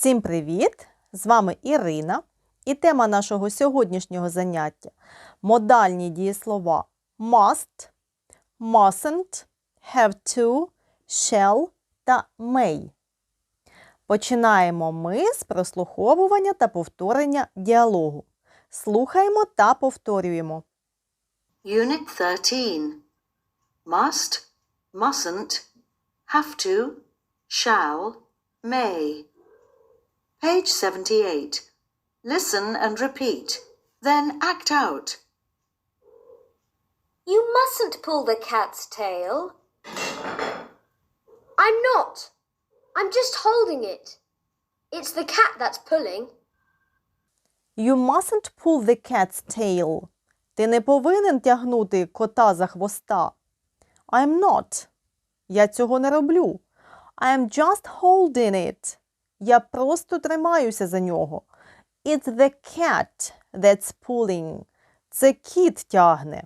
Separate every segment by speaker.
Speaker 1: Всім привіт! З вами Ірина. І тема нашого сьогоднішнього заняття модальні дієслова must, mustn't, have to, shall та may. Починаємо ми з прослуховування та повторення діалогу. Слухаємо та повторюємо.
Speaker 2: Unit 13. Must, mustn't, have to, shall, may. Page 78. Listen and repeat, then act out.
Speaker 3: You mustn't pull the cat's tail. I'm not. I'm just holding it. It's the cat that's pulling.
Speaker 1: You mustn't pull the cat's tail. Ти не повинен тягнути кота за хвоста. I'm not. Я цього не роблю. I'm just holding it. Я просто тримаюся за нього. It's the cat that's pulling. Це кіт тягне.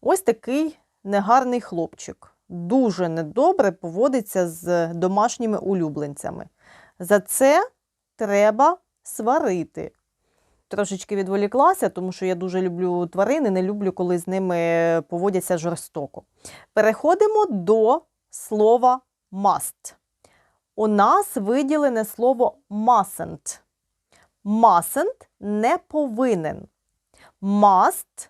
Speaker 1: Ось такий негарний хлопчик. Дуже недобре поводиться з домашніми улюбленцями. За це треба сварити. Трошечки відволіклася, тому що я дуже люблю тварини, не люблю, коли з ними поводяться жорстоко. Переходимо до слова must. У нас виділене слово mustn't. Mustn't не повинен. Must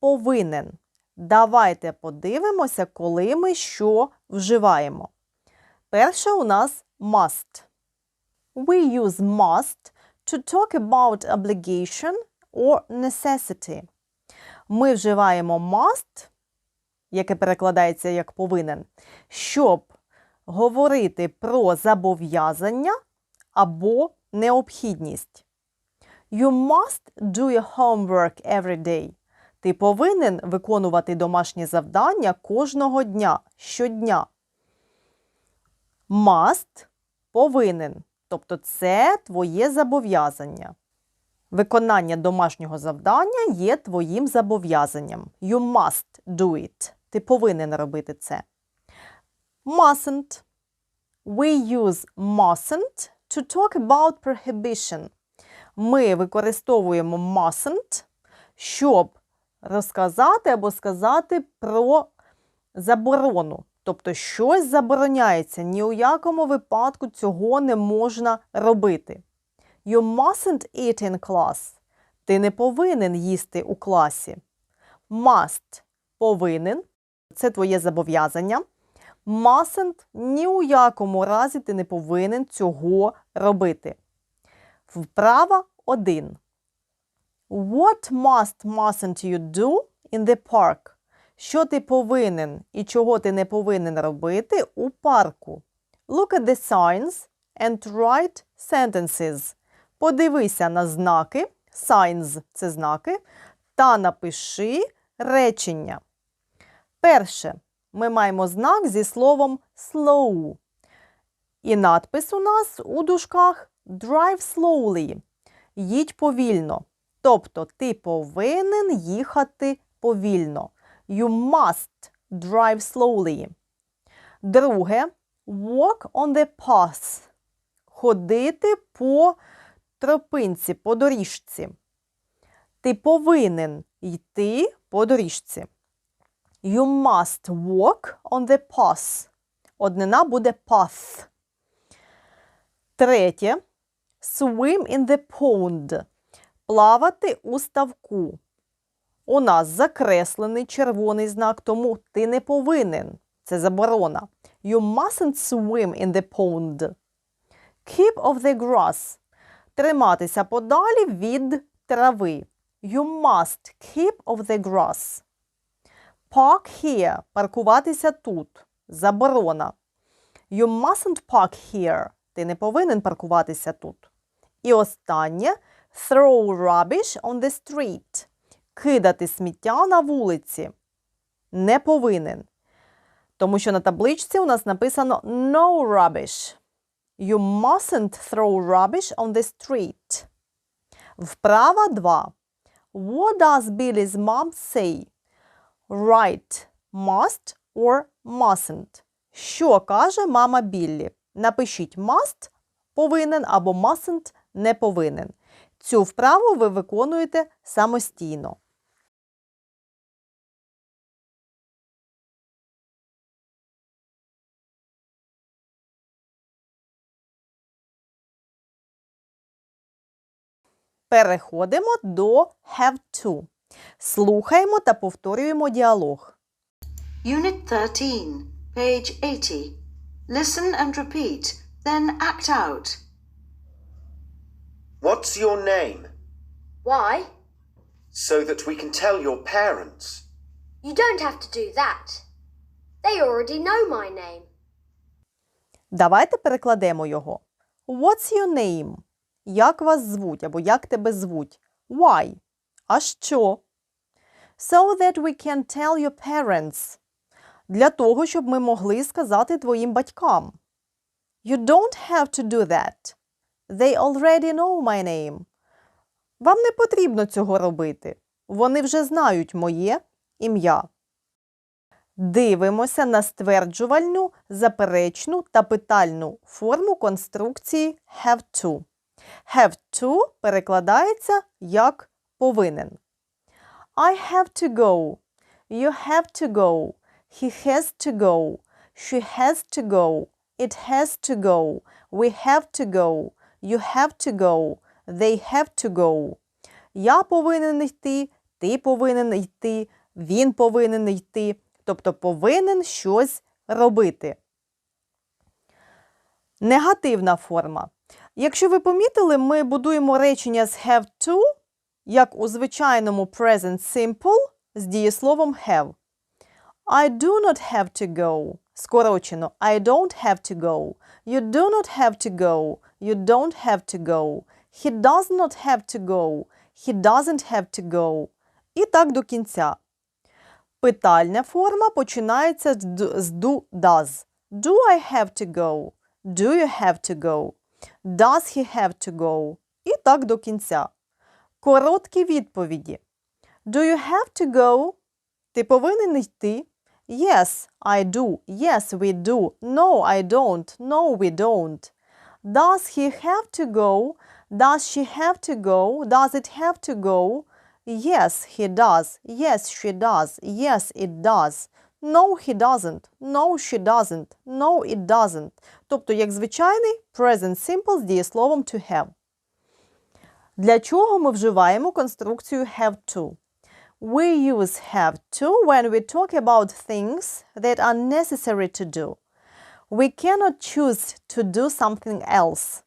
Speaker 1: повинен. Давайте подивимося, коли ми що вживаємо. Перше у нас must. We use must to talk about obligation or necessity. Ми вживаємо must, яке перекладається як повинен, щоб говорити про зобов'язання або необхідність. You must do your homework every day. Ти повинен виконувати домашні завдання кожного дня, щодня. Must повинен. Тобто це твоє зобов'язання. Виконання домашнього завдання є твоїм зобов'язанням. You must do it. Ти повинен робити це. Mustn't. We use mustn't to talk about prohibition. Ми використовуємо mustn't, щоб розказати або сказати про заборону. Тобто щось забороняється, ні у якому випадку цього не можна робити. You mustn't eat in class. Ти не повинен їсти у класі. Must повинен це твоє зобов'язання. Mustn't ні у якому разі ти не повинен цього робити. Вправа 1. What must mustn't you do in the park? Що ти повинен і чого ти не повинен робити у парку? Look at the signs and write sentences. Подивися на знаки, signs – це знаки, та напиши речення. Перше, ми маємо знак зі словом slow. І надпис у нас у дужках drive slowly. Їдь повільно. Тобто ти повинен їхати повільно. You must drive slowly. Друге walk on the path. Ходити по тропинці, по доріжці. Ти повинен йти по доріжці. You must walk on the path. Однина буде path. Третє. Swim in the pond. Плавати у ставку. У нас закреслений червоний знак, тому ти не повинен. Це заборона. You mustn't swim in the pond. Keep of the grass. Триматися подалі від трави. You must keep of the grass. Park here. Паркуватися тут. Заборона. You mustn't park here. Ти не повинен паркуватися тут. І останнє throw rubbish on the street. Кидати сміття на вулиці. Не повинен. Тому що на табличці у нас написано no rubbish. You mustn't throw rubbish on the street. Вправа 2. What does Billy's mom say? Write must or mustn't. Що каже мама Біллі? Напишіть must повинен або mustn't не повинен. Цю вправу ви виконуєте самостійно. Переходимо до have to. Слухаємо та повторюємо діалог.
Speaker 2: Unit 13, page 80. Listen and repeat, then act out.
Speaker 4: What's your name?
Speaker 3: Why?
Speaker 4: So that we can tell your parents.
Speaker 3: You don't have to do that. They already know my name.
Speaker 1: Давайте перекладемо його. What's your name? Як вас звуть або як тебе звуть? Why? А що? So that we can tell your parents. Для того, щоб ми могли сказати твоїм батькам. You don't have to do that. They already know my name. Вам не потрібно цього робити. Вони вже знають моє ім'я. Дивимося на стверджувальну, заперечну та питальну форму конструкції have to. Have to перекладається як повинен. I have to go. You have to go. He has to go. She has to go. It has to go. We have to go. You have to go. They have to go. Я повинен йти, ти повинен йти, він повинен йти. Тобто повинен щось робити. Негативна форма. Якщо ви помітили, ми будуємо речення з have to, як у звичайному present simple з дієсловом have. I do not have to go. Скорочено. I don't have to go. You do not have to go. You don't have to go. He does not have to go. He doesn't have to go. І так до кінця. Питальна форма починається з д- з do does. Do I have to go? Do you have to go? Does he have to go? І так до кінця. Короткі відповіді. Do you have to go? Ти повинен йти? Yes, I do. Yes, we do. No, I don't. No, we don't. Does he have to go? Does she have to go? Does it have to go? Yes, he does. Yes, she does. Yes, it does. No, he doesn't. No, she doesn't. No, it doesn't. Тобто, як звичайний present simple з дієсловом to have. Для чого ми вживаємо конструкцію have to? We use have to when we talk about things that are necessary to do. We cannot choose to do something else.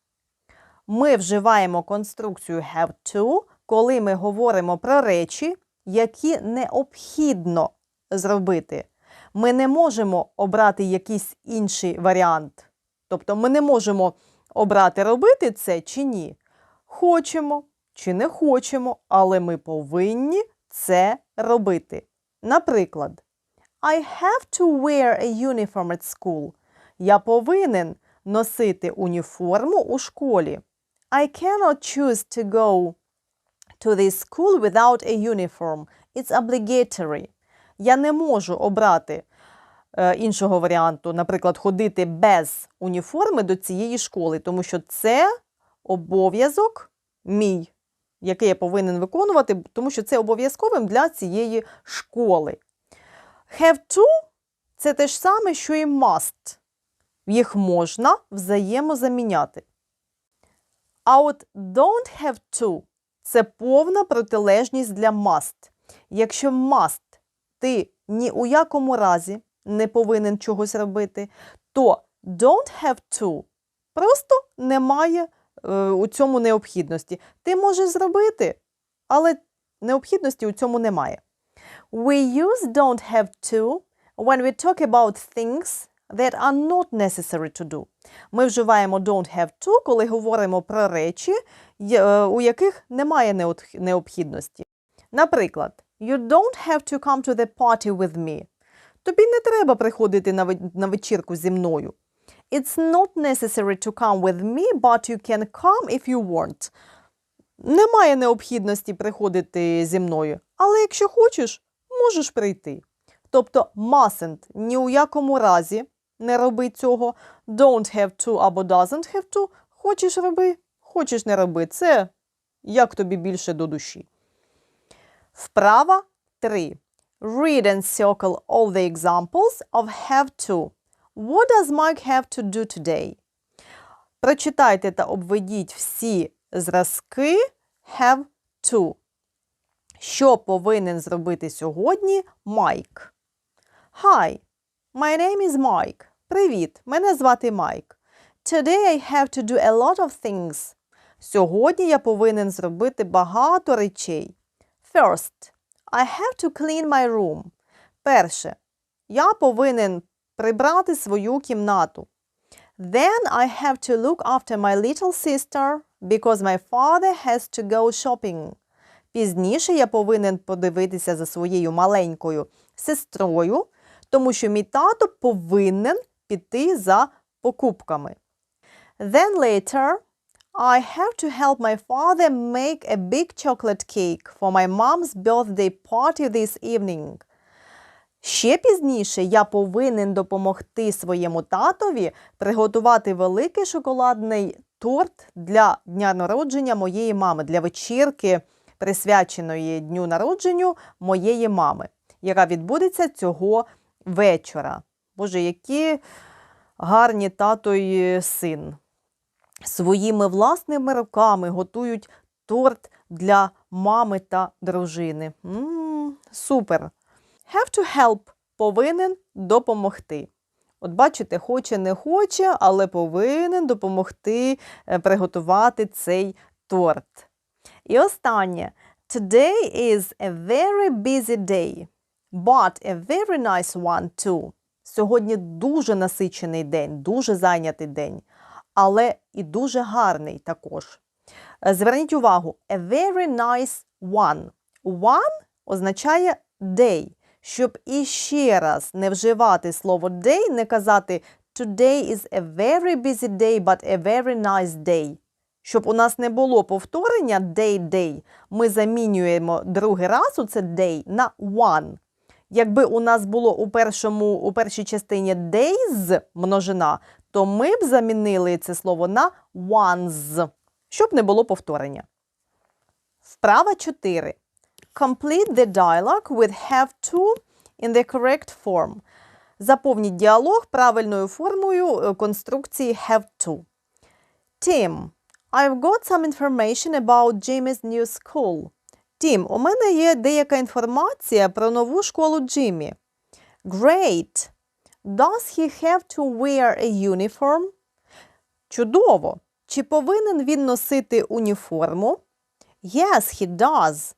Speaker 1: Ми вживаємо конструкцію have to, коли ми говоримо про речі, які необхідно зробити. Ми не можемо обрати якийсь інший варіант. Тобто ми не можемо обрати робити це чи ні. Хочемо чи не хочемо, але ми повинні це робити. Наприклад, I have to wear a uniform at school. Я повинен носити уніформу у школі. I cannot choose to go to this school without a uniform. It's obligatory. Я не можу обрати е, іншого варіанту, наприклад, ходити без уніформи до цієї школи, тому що це обов'язок мій, який я повинен виконувати, тому що це обов'язковим для цієї школи. Have to – це те ж саме, що і must. Їх можна взаємозаміняти. А от don't have to – це повна протилежність для must. Якщо must ти ні у якому разі не повинен чогось робити, то don't have to просто немає у цьому необхідності. Ти можеш зробити, але необхідності у цьому немає. We use don't have to when we talk about things that are not necessary to do. Ми вживаємо don't have to, коли говоримо про речі, е, у яких немає необхідності. Наприклад, You don't have to come to the party with me. Тобі не треба приходити на вечірку зі мною. It's not necessary to come with me, but you can come if you want. Немає необхідності приходити зі мною, але якщо хочеш, можеш прийти. Тобто mustn't ні у якому разі не роби цього, don't have to або doesn't have to Хочеш роби, хочеш не роби. Це як тобі більше до душі. Вправа 3. Read and circle all the examples of have to. What does Mike have to do today? Прочитайте та обведіть всі зразки have to. Що повинен зробити сьогодні Майк? Hi, my name is Mike. Привіт, мене звати Майк. Today I have to do a lot of things. Сьогодні я повинен зробити багато речей. First, I have to clean my room. Перше, я повинен прибрати свою кімнату. Then I have to look after my little sister because my father has to go shopping. Пізніше я повинен подивитися за своєю маленькою сестрою, тому що мій тато повинен піти за покупками. Then later, I have to help my father make a big chocolate cake for my mom's birthday party this evening. Ще пізніше я повинен допомогти своєму татові приготувати великий шоколадний торт для дня народження моєї мами, для вечірки, присвяченої дню народженню моєї мами, яка відбудеться цього вечора. Боже, які гарні тато і син. Своїми власними руками готують торт для мами та дружини. м супер! Have to help повинен допомогти. От бачите, хоче, не хоче, але повинен допомогти е, приготувати цей торт. І останнє. Today is a very busy day, but a very nice one too. Сьогодні дуже насичений день, дуже зайнятий день, але і дуже гарний також. Е, Зверніть увагу, a very nice one. One означає day. Щоб іще раз не вживати слово day, не казати Today is a very busy day, but a very nice day. Щоб у нас не було повторення day-day, ми замінюємо другий раз у це day на one. Якби у нас було у, першому, у першій частині days множина, то ми б замінили це слово на ones, щоб не було повторення. Вправа 4. Complete the dialogue with have to in the correct form. Заповніть діалог правильною формою е, конструкції have to. Tim, I've got some information about Jimmy's new school. Тім, у мене є деяка інформація про нову школу Джиммі. Great. Does he have to wear a uniform? Чудово. Чи повинен він носити уніформу? Yes, he does.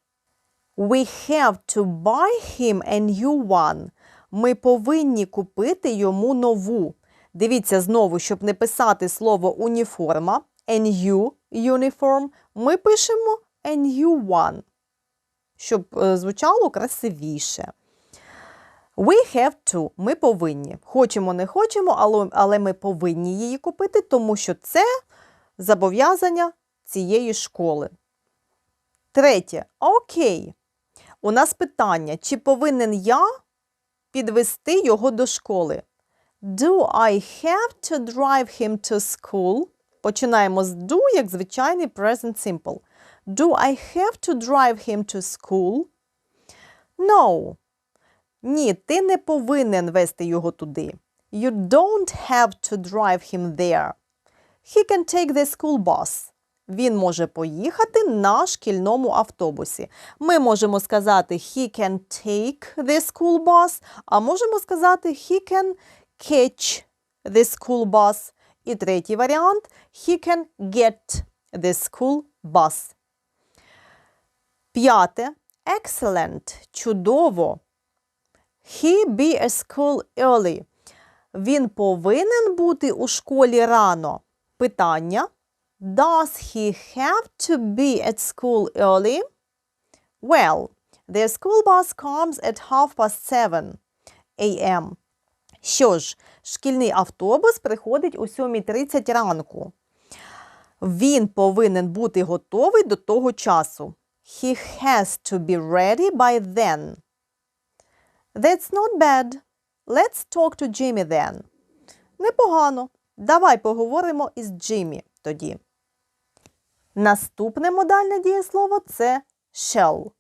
Speaker 1: We have to buy him a new one. Ми повинні купити йому нову. Дивіться знову, щоб не писати слово уніформа, a new uniform, ми пишемо a new one, щоб е, звучало красивіше. We have to. Ми повинні. Хочемо, не хочемо, але, але ми повинні її купити, тому що це зобов'язання цієї школи. Третє. Окей. У нас питання, чи повинен я підвести його до школи? Do I have to drive him to school? Починаємо з do, як звичайний present simple. Do I have to drive him to school? No. Ні, ти не повинен вести його туди. You don't have to drive him there. He can take the school bus. Він може поїхати на шкільному автобусі. Ми можемо сказати he can take the school bus, а можемо сказати he can catch the school bus. І третій варіант he can get the school bus. П'яте. Excellent. Чудово. He be at school early. Він повинен бути у школі рано. Питання. Does he have to be at school early? Well, the school bus comes at half past seven a.m. Що ж, шкільний автобус приходить о 7.30 ранку. Він повинен бути готовий до того часу. He has to be ready by then. That's not bad. Let's talk to Jimmy then. Непогано. Давай поговоримо із Джиммі тоді. Наступне модальне дієслово це shall.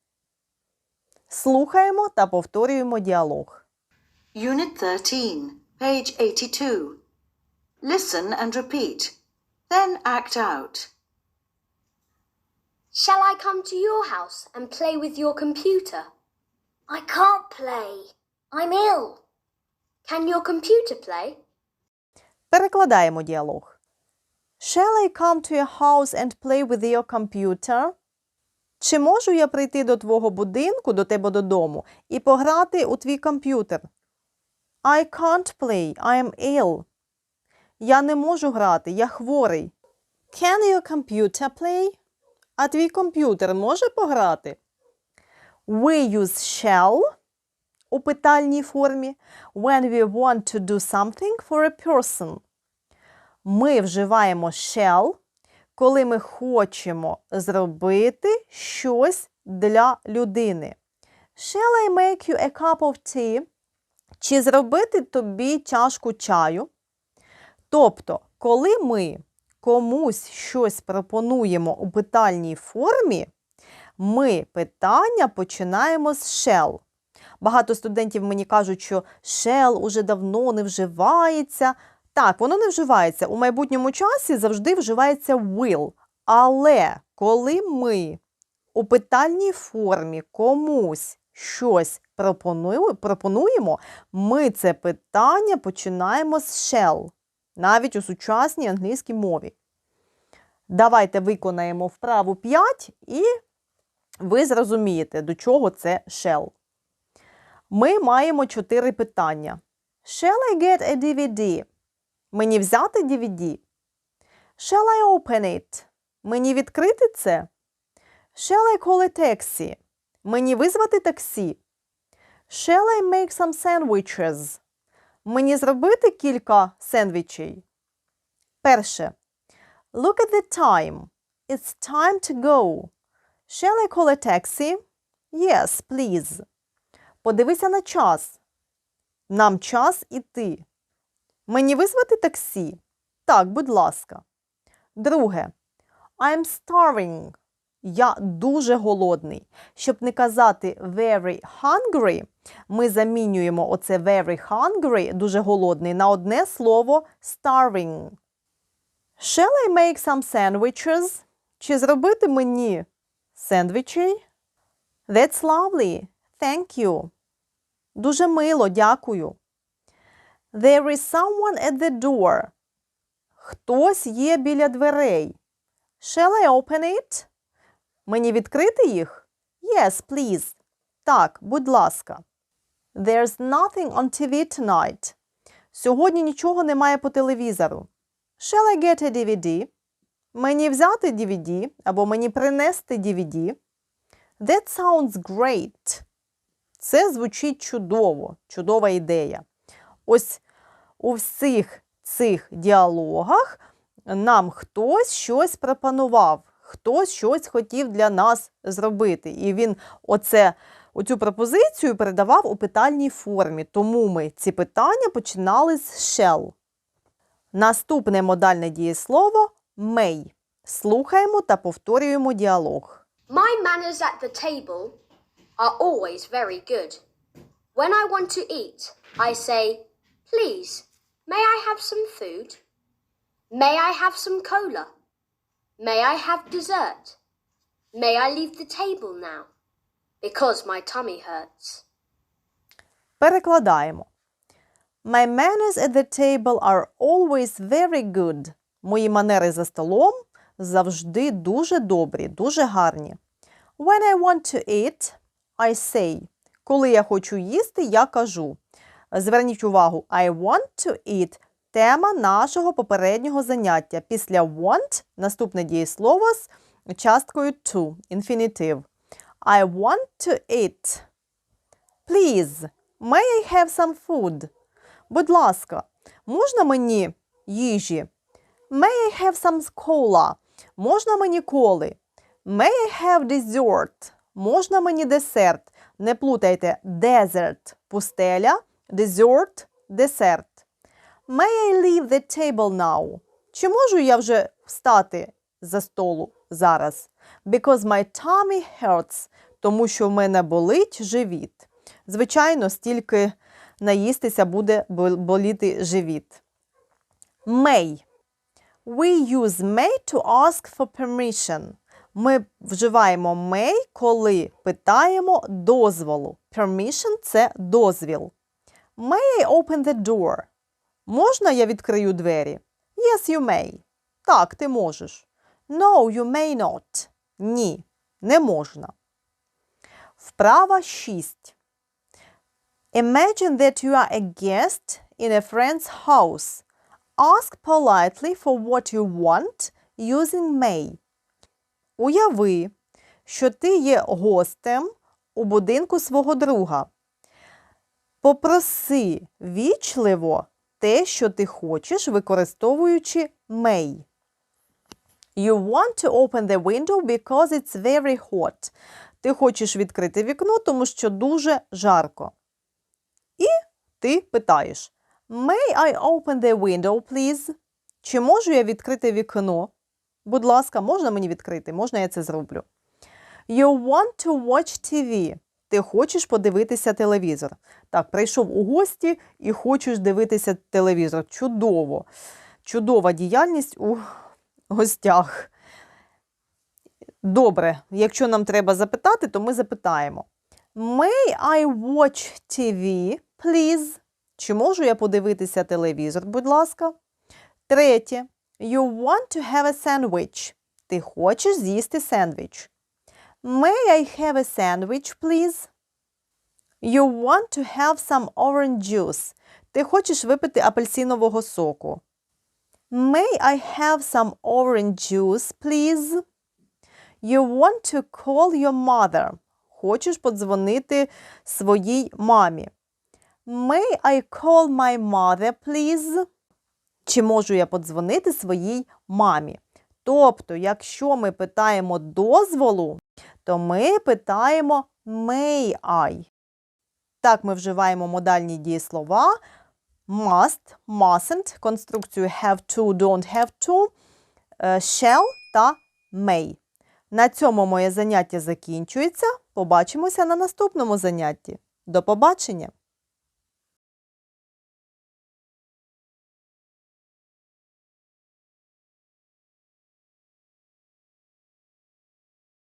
Speaker 1: Слухаємо та повторюємо діалог.
Speaker 2: Unit 13, page 82. Listen and repeat. Then act out.
Speaker 3: Shall I come to your house and play with your computer? I can't play. I'm ill. Can your computer play?
Speaker 1: Перекладаємо діалог. Shall I come to your house and play with your computer? Чи можу я прийти до твого будинку, до тебе додому, і пограти у твій комп'ютер? I can't play. I am ill. Я не можу грати, я хворий. Can your computer play? А твій комп'ютер може пограти? We use shall у питальній формі when we want to do something for a person. Ми вживаємо shall, коли ми хочемо зробити щось для людини. Shall I make you a cup of tea? Чи зробити тобі чашку чаю? Тобто, коли ми комусь щось пропонуємо у питальній формі, ми питання починаємо з shall. Багато студентів мені кажуть, що shall уже давно не вживається. Так, воно не вживається. У майбутньому часі завжди вживається will. Але коли ми у питальній формі комусь щось пропонуємо, ми це питання починаємо з shall, навіть у сучасній англійській мові. Давайте виконаємо вправу 5 і ви зрозумієте, до чого це shall. Ми маємо чотири питання. Shall I get a DVD? Мені взяти DVD? Shall I open it? Мені відкрити це? Shall I call a taxi? Мені визвати таксі? Shall I make some sandwiches? Мені зробити кілька сендвічей? Перше. Look at the time. It's time to go. Shall I call a taxi? Yes, please. Подивися на час. Нам час іти. Мені визвати таксі? Так, будь ласка. Друге. I'm starving. Я дуже голодний. Щоб не казати very hungry, ми замінюємо оце very hungry, дуже голодний, на одне слово starving. Shall I make some sandwiches? Чи зробити мені сендвічей? That's lovely. Thank you. Дуже мило, дякую. There is someone at the door. Хтось є біля дверей. Shall I open it? Мені відкрити їх? Yes, please. Так, будь ласка. There's nothing on TV tonight. Сьогодні нічого немає по телевізору. Shall I get a DVD? Мені взяти DVD або мені принести DVD? That sounds great. Це звучить чудово, чудова ідея. Ось у всіх цих діалогах нам хтось щось пропонував, хтось щось хотів для нас зробити. І він оце, оцю пропозицію передавав у питальній формі. Тому ми ці питання починали з shall. Наступне модальне дієслово may. Слухаємо та повторюємо діалог.
Speaker 3: My manners at the table are always very good. When I want to eat, I say, Please, may I have some food? May I have some cola? May I have dessert? May I leave the table now? Because my tummy hurts.
Speaker 1: Перекладаємо. My manners at the table are always very good. Мої манери за столом завжди дуже добрі, дуже гарні. When I want to eat, I say. Коли я хочу їсти, я кажу. Зверніть увагу, I want to eat – тема нашого попереднього заняття. Після want наступне дієслово з часткою to, інфінітив. I want to eat. Please, may I have some food? Будь ласка, можна мені їжі? May I have some cola? Можна мені коли? May I have dessert? Можна мені десерт? Не плутайте desert – пустеля, dessert – десерт. May I leave the table now? Чи можу я вже встати за столу зараз? Because my tummy hurts. Тому що в мене болить живіт. Звичайно, стільки наїстися буде боліти живіт. May. We use may to ask for permission. Ми вживаємо may, коли питаємо дозволу. Permission – це дозвіл. May I open the door? Можна я відкрию двері? Yes, you may. Так, ти можеш. No, you may not. Ні, не можна. Вправа 6. Imagine that you are a guest in a friend's house. Ask politely for what you want using may. Уяви, що ти є гостем у будинку свого друга. Попроси вічливо те, що ти хочеш, використовуючи may. You want to open the window because it's very hot. Ти хочеш відкрити вікно, тому що дуже жарко. І ти питаєш: May I open the window, please? Чи можу я відкрити вікно? Будь ласка, можна мені відкрити? Можна я це зроблю? You want to watch TV. Ти хочеш подивитися телевізор. Так, прийшов у гості і хочеш дивитися телевізор. Чудово. Чудова діяльність у гостях. Добре, якщо нам треба запитати, то ми запитаємо. May I watch TV, please? Чи можу я подивитися телевізор, будь ласка? Третє. You want to have a sandwich. Ти хочеш з'їсти сендвіч. May I have a sandwich, please? You want to have some orange juice. Ти хочеш випити апельсинового соку. May I have some orange juice, please? You want to call your mother. Хочеш подзвонити своїй мамі. May I call my mother, please? Чи можу я подзвонити своїй мамі? Тобто, якщо ми питаємо дозволу, то ми питаємо may I. Так ми вживаємо модальні дієслова must, mustn't, конструкцію have to, don't have to, е, shall та may. На цьому моє заняття закінчується. Побачимося на наступному занятті. До побачення!